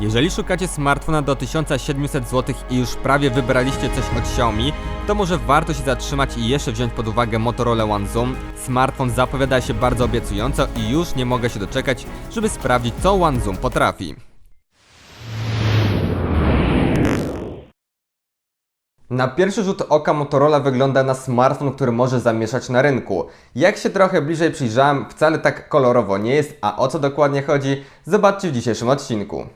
Jeżeli szukacie smartfona do 1700 zł i już prawie wybraliście coś od Xiaomi, to może warto się zatrzymać i jeszcze wziąć pod uwagę Motorola One Zoom. Smartfon zapowiada się bardzo obiecująco i już nie mogę się doczekać, żeby sprawdzić co One Zoom potrafi. Na pierwszy rzut oka Motorola wygląda na smartfon, który może zamieszać na rynku. Jak się trochę bliżej przyjrzałem, wcale tak kolorowo nie jest, a o co dokładnie chodzi, zobaczcie w dzisiejszym odcinku.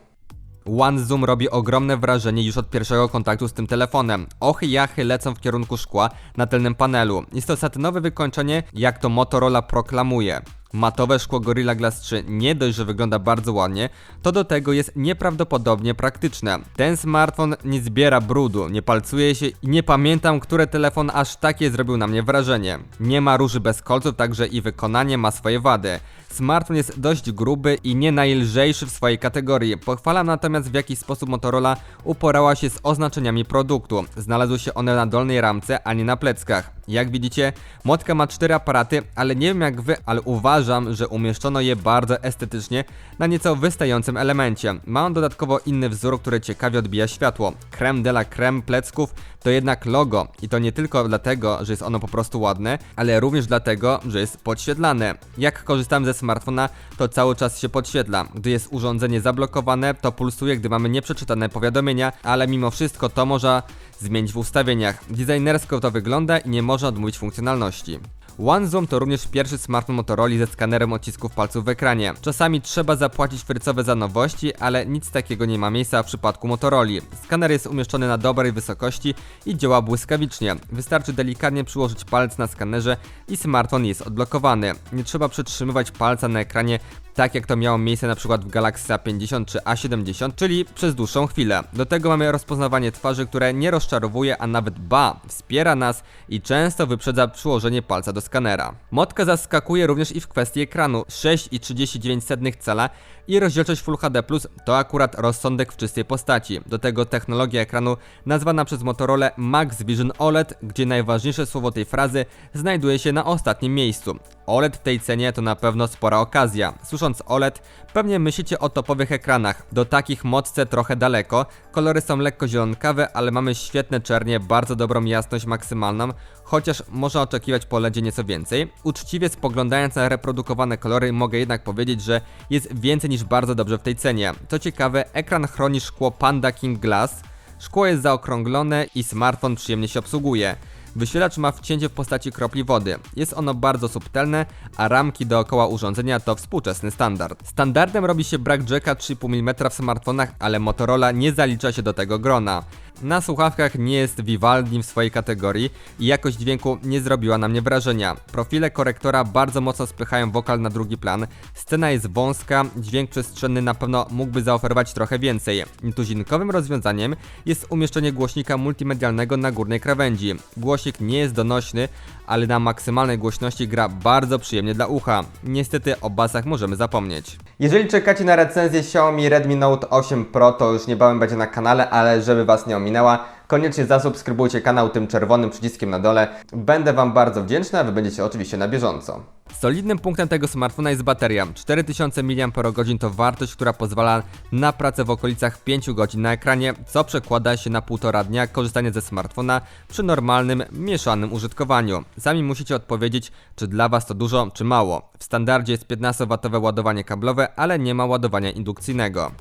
One Zoom robi ogromne wrażenie już od pierwszego kontaktu z tym telefonem. Ochy jachy lecą w kierunku szkła na tylnym panelu. Jest to satynowe wykończenie, jak to Motorola proklamuje. Matowe szkło Gorilla Glass 3 nie dość, że wygląda bardzo ładnie, to do tego jest nieprawdopodobnie praktyczne. Ten smartfon nie zbiera brudu, nie palcuje się i nie pamiętam, który telefon aż takie zrobił na mnie wrażenie. Nie ma róży bez kolców, także i wykonanie ma swoje wady. Smartfon jest dość gruby i nie najlżejszy w swojej kategorii. Pochwalam natomiast w jaki sposób Motorola uporała się z oznaczeniami produktu. Znalazły się one na dolnej ramce, a nie na pleckach. Jak widzicie, Motka ma cztery aparaty, ale nie wiem jak wy, ale uważam, że umieszczono je bardzo estetycznie na nieco wystającym elemencie. Ma on dodatkowo inny wzór, który ciekawie odbija światło. Creme de la creme plecków to jednak logo i to nie tylko dlatego, że jest ono po prostu ładne, ale również dlatego, że jest podświetlane. Jak korzystam ze smartfona, to cały czas się podświetla. Gdy jest urządzenie zablokowane, to pulsuje, gdy mamy nieprzeczytane powiadomienia, ale mimo wszystko to można zmienić w ustawieniach. Designersko to wygląda i nie można odmówić funkcjonalności. OneZoom to również pierwszy smartfon Motorola ze skanerem odcisków palców w ekranie. Czasami trzeba zapłacić frycowe za nowości, ale nic takiego nie ma miejsca w przypadku Motorola. Skaner jest umieszczony na dobrej wysokości i działa błyskawicznie. Wystarczy delikatnie przyłożyć palec na skanerze i smartfon jest odblokowany. Nie trzeba przytrzymywać palca na ekranie tak jak to miało miejsce na przykład w Galaxy A50 czy A70, czyli przez dłuższą chwilę. Do tego mamy rozpoznawanie twarzy, które nie rozczarowuje, a nawet ba, wspiera nas i często wyprzedza przyłożenie palca do skanera. Motka zaskakuje również i w kwestii ekranu 6,39 cala i rozdzielczość Full HD+, to akurat rozsądek w czystej postaci. Do tego technologia ekranu nazwana przez Motorola Max Vision OLED, gdzie najważniejsze słowo tej frazy znajduje się na ostatnim miejscu. OLED w tej cenie to na pewno spora okazja. Słysząc OLED, pewnie myślicie o topowych ekranach. Do takich mocce trochę daleko. Kolory są lekko zielonkawe, ale mamy świetne czernie, bardzo dobrą jasność maksymalną, chociaż można oczekiwać po LEDzie nieco więcej. Uczciwie spoglądając na reprodukowane kolory, mogę jednak powiedzieć, że jest więcej niż bardzo dobrze w tej cenie. Co ciekawe, ekran chroni szkło Panda King Glass. Szkło jest zaokrąglone i smartfon przyjemnie się obsługuje. Wyświetlacz ma wcięcie w postaci kropli wody. Jest ono bardzo subtelne, a ramki dookoła urządzenia to współczesny standard. Standardem robi się brak jacka 3,5 mm w smartfonach, ale Motorola nie zalicza się do tego grona. Na słuchawkach nie jest Vivaldi w swojej kategorii i jakość dźwięku nie zrobiła na mnie wrażenia. Profile korektora bardzo mocno spychają wokal na drugi plan, scena jest wąska, dźwięk przestrzenny na pewno mógłby zaoferować trochę więcej. Tuzinkowym rozwiązaniem jest umieszczenie głośnika multimedialnego na górnej krawędzi. Głosik nie jest donośny, ale na maksymalnej głośności gra bardzo przyjemnie dla ucha. Niestety o basach możemy zapomnieć. Jeżeli czekacie na recenzję Xiaomi Redmi Note 8 Pro, to już niebawem będzie na kanale, ale żeby Was nie ominęła, koniecznie zasubskrybujcie kanał tym czerwonym przyciskiem na dole. Będę Wam bardzo wdzięczny, a Wy będziecie oczywiście na bieżąco. Solidnym punktem tego smartfona jest bateria. 4000 mAh to wartość, która pozwala na pracę w okolicach 5 godzin na ekranie, co przekłada się na półtora dnia korzystania ze smartfona przy normalnym, mieszanym użytkowaniu. Sami musicie odpowiedzieć, czy dla Was to dużo, czy mało. W standardzie jest 15W ładowanie kablowe, ale nie ma ładowania indukcyjnego.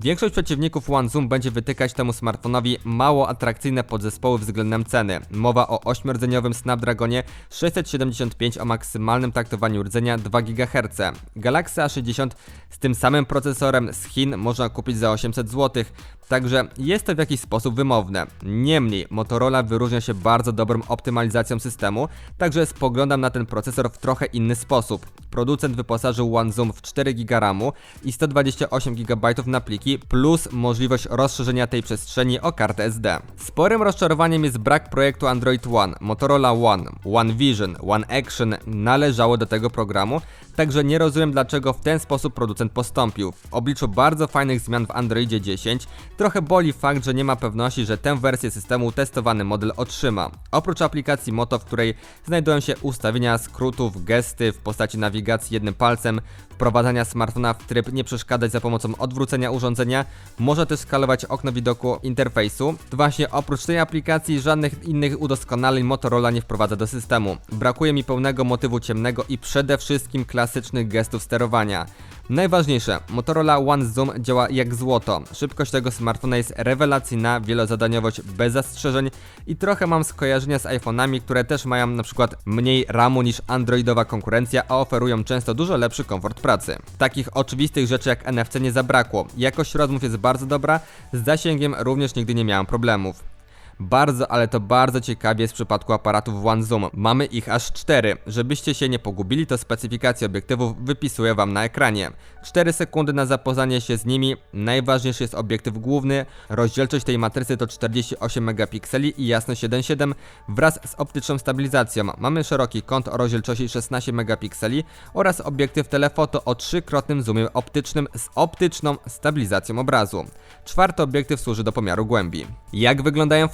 Większość przeciwników OneZoom będzie wytykać temu smartfonowi mało atrakcyjne podzespoły względem ceny. Mowa o 8-rdzeniowym Snapdragonie 675 o maksymalnym taktowaniu rdzenia 2 GHz. Galaxy A60 z tym samym procesorem z Chin można kupić za 800 zł, także jest to w jakiś sposób wymowne. Niemniej Motorola wyróżnia się bardzo dobrą optymalizacją systemu, także spoglądam na ten procesor w trochę inny sposób. Producent wyposażył OneZoom w 4 GB RAMu i 128 GB na pliki, plus możliwość rozszerzenia tej przestrzeni o kartę SD. Sporym rozczarowaniem jest brak projektu Android One. Motorola One, One Vision, One Action należało do tego programu, Także nie rozumiem dlaczego w ten sposób producent postąpił. W obliczu bardzo fajnych zmian w Androidzie 10 trochę boli fakt, że nie ma pewności, że tę wersję systemu testowany model otrzyma. Oprócz aplikacji Moto, w której znajdują się ustawienia skrótów, gesty w postaci nawigacji jednym palcem, wprowadzania smartfona w tryb nie przeszkadzać za pomocą odwrócenia urządzenia, może też skalować okno widoku interfejsu. To właśnie oprócz tej aplikacji żadnych innych udoskonaleń Motorola nie wprowadza do systemu. Brakuje mi pełnego motywu ciemnego i przede wszystkim klasycznych gestów sterowania. Najważniejsze, Motorola One Zoom działa jak złoto. Szybkość tego smartfona jest rewelacyjna, wielozadaniowość bez zastrzeżeń i trochę mam skojarzenia z iPhone'ami, które też mają przykład mniej RAMu niż androidowa konkurencja, a oferują często dużo lepszy komfort pracy. Takich oczywistych rzeczy jak NFC nie zabrakło. Jakość rozmów jest bardzo dobra, z zasięgiem również nigdy nie miałem problemów. Bardzo, ale to bardzo ciekawie jest w przypadku aparatów One Zoom. Mamy ich aż 4. Żebyście się nie pogubili, to specyfikację obiektywów wypisuję Wam na ekranie. 4 sekundy na zapoznanie się z nimi. Najważniejszy jest obiektyw główny. Rozdzielczość tej matrycy to 48 megapikseli i jasność 1.7 wraz z optyczną stabilizacją. Mamy szeroki kąt o rozdzielczości 16 megapikseli oraz obiektyw telefoto o trzykrotnym zoomie optycznym z optyczną stabilizacją obrazu. Czwarty obiektyw służy do pomiaru głębi. Jak wyglądają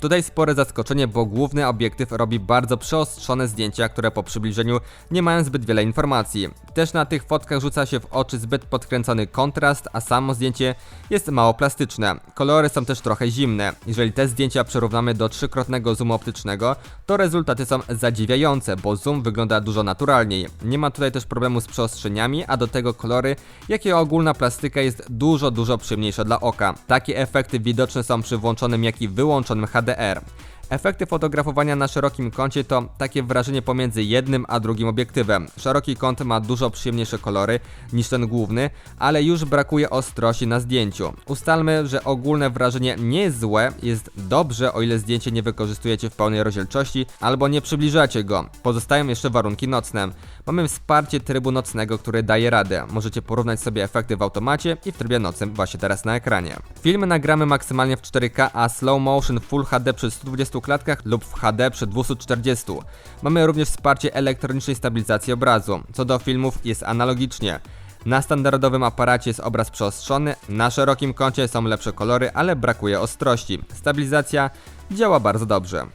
Tutaj spore zaskoczenie, bo główny obiektyw robi bardzo przeostrzone zdjęcia, które po przybliżeniu nie mają zbyt wiele informacji. Też na tych fotkach rzuca się w oczy zbyt podkręcony kontrast, a samo zdjęcie jest mało plastyczne. Kolory są też trochę zimne. Jeżeli te zdjęcia przerównamy do trzykrotnego zoomu optycznego, to rezultaty są zadziwiające, bo zoom wygląda dużo naturalniej. Nie ma tutaj też problemu z przeostrzeniami, a do tego kolory, jak i ogólna plastyka jest dużo, dużo przyjemniejsza dla oka. Takie efekty widoczne są przy włączonym, jak i wyłączonym HDR. Efekty fotografowania na szerokim kącie to takie wrażenie pomiędzy jednym a drugim obiektywem. Szeroki kąt ma dużo przyjemniejsze kolory niż ten główny, ale już brakuje ostrości na zdjęciu. Ustalmy, że ogólne wrażenie nie jest złe, jest dobrze o ile zdjęcie nie wykorzystujecie w pełnej rozdzielczości albo nie przybliżacie go. Pozostają jeszcze warunki nocne. Mamy wsparcie trybu nocnego, który daje radę. Możecie porównać sobie efekty w automacie i w trybie nocnym właśnie teraz na ekranie. Filmy nagramy maksymalnie w 4K, a slow motion Full HD przy 120 klatkach lub w HD przy 240. Mamy również wsparcie elektronicznej stabilizacji obrazu. Co do filmów jest analogicznie. Na standardowym aparacie jest obraz przeostrzony, na szerokim kącie są lepsze kolory, ale brakuje ostrości. Stabilizacja działa bardzo dobrze.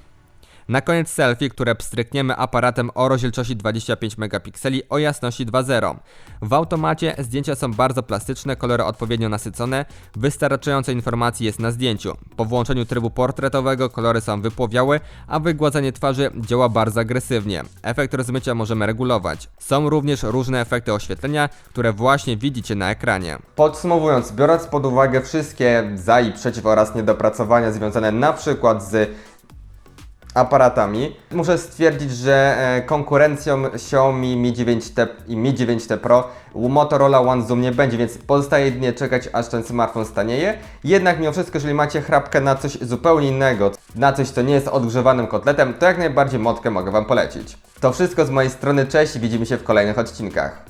Na koniec selfie, które pstrykniemy aparatem o rozdzielczości 25 megapikseli o jasności 2.0. W automacie zdjęcia są bardzo plastyczne, kolory odpowiednio nasycone, wystarczająco informacji jest na zdjęciu. Po włączeniu trybu portretowego kolory są wypłowiałe, a wygładzanie twarzy działa bardzo agresywnie. Efekt rozmycia możemy regulować. Są również różne efekty oświetlenia, które właśnie widzicie na ekranie. Podsumowując, biorąc pod uwagę wszystkie za i przeciw oraz niedopracowania związane na przykład z aparatami. Muszę stwierdzić, że e, konkurencją Xiaomi Mi 9T i Mi 9T Pro Motorola One Zoom nie będzie, więc pozostaje jedynie czekać, aż ten smartfon stanieje. Jednak mimo wszystko, jeżeli macie chrapkę na coś zupełnie innego, na coś, co nie jest odgrzewanym kotletem, to jak najbardziej motkę mogę Wam polecić. To wszystko z mojej strony, cześć widzimy się w kolejnych odcinkach.